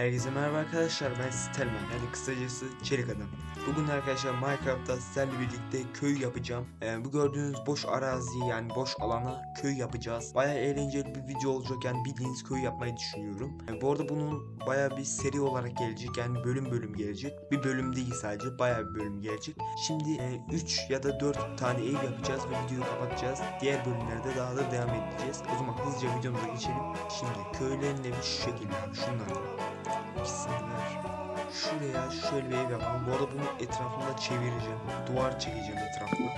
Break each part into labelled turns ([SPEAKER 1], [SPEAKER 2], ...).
[SPEAKER 1] Herkese merhaba arkadaşlar ben Stelman yani kısacası Çelik Adam. Bugün arkadaşlar Minecraft'ta sizlerle birlikte köy yapacağım. Ee, bu gördüğünüz boş arazi yani boş alana köy yapacağız. Baya eğlenceli bir video olacak yani bildiğiniz köy yapmayı düşünüyorum. Ee, bu arada bunun baya bir seri olarak gelecek yani bölüm bölüm gelecek. Bir bölüm değil sadece baya bir bölüm gelecek. Şimdi 3 ya da 4 tane ev yapacağız ve videoyu kapatacağız. Diğer bölümlerde daha da devam edeceğiz. O zaman hızlıca videomuza geçelim. Şimdi köylerin evi şu şekilde abi şunlar. İkisinden şuraya şöyle bir ev yapalım. Bu arada bunu etrafında çevireceğim. Duvar çekeceğim etrafına.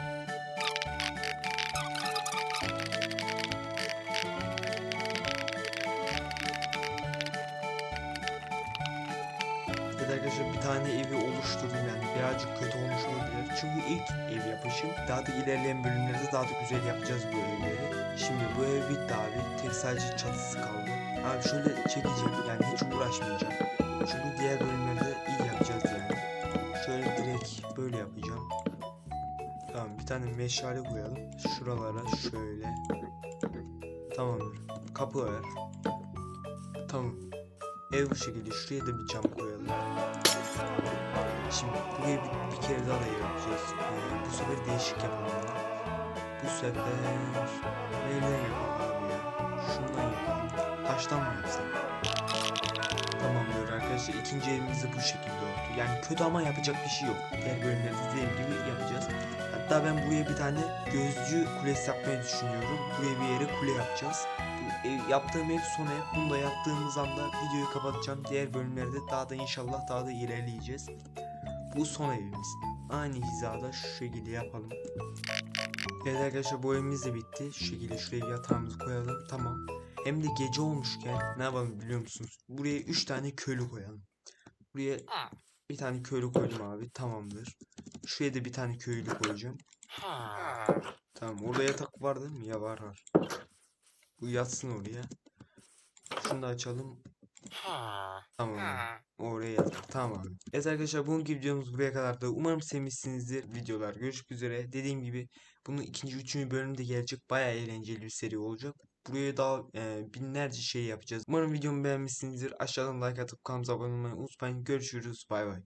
[SPEAKER 1] Arkadaşlar bir tane evi oluşturdum yani birazcık kötü olmuş olabilir. Çünkü ilk ev yapışım daha da ilerleyen bölümlerde daha da güzel yapacağız bu evleri. Şimdi bu ev bitti abi. Tek sadece çatısı kaldı. Abi şöyle çekeceğim yani hiç uğraşmayacağım. Çünkü diğer bölümlerde iyi yapacağız yani. Şöyle direkt böyle yapacağım. Tamam bir tane meşale koyalım. Şuralara şöyle. Tamamdır. Kapı ver. Tamam. Ev bu şekilde. Şuraya da bir cam koyalım. Şimdi buraya bir, bir kere daha da yapacağız. Ee, bu sefer değişik yapalım. Bu sefer neyden yapalım abi ya? Mı yapsak? Tamamdır arkadaşlar. İkinci evimiz bu şekilde oldu. Yani kötü ama yapacak bir şey yok. Diğer bölümlerde dediğim gibi yapacağız. Hatta ben buraya bir tane gözcü kulesi yapmayı düşünüyorum. Buraya bir yere kule yapacağız. Bu ev, yaptığım ev son ev. Bunu da yaptığımız anda videoyu kapatacağım. Diğer bölümlerde daha da inşallah daha da ilerleyeceğiz. Bu son evimiz. Aynı hizada şu şekilde yapalım. Evet arkadaşlar evimiz de bitti. Şu şekilde şuraya bir yatağımızı koyalım. Tamam. Hem de gece olmuşken ne yapalım biliyor musunuz? Buraya 3 tane köylü koyalım. Buraya bir tane köylü koydum abi. Tamamdır. Şuraya da bir tane köylü koyacağım. Tamam orada yatak var değil mi? Ya var var. Bu yatsın oraya. Şunu da açalım. Tamam. Oraya yatak. Tamam abi. Evet arkadaşlar bugünkü videomuz buraya kadardı. Umarım sevmişsinizdir videolar. Görüşmek üzere. Dediğim gibi bunun ikinci, üçüncü bölümü de gelecek. Bayağı eğlenceli bir seri olacak. Buraya daha e, binlerce şey yapacağız. Umarım videomu beğenmişsinizdir. Aşağıdan like atıp kanalımıza abone olmayı unutmayın. Görüşürüz. Bay bay.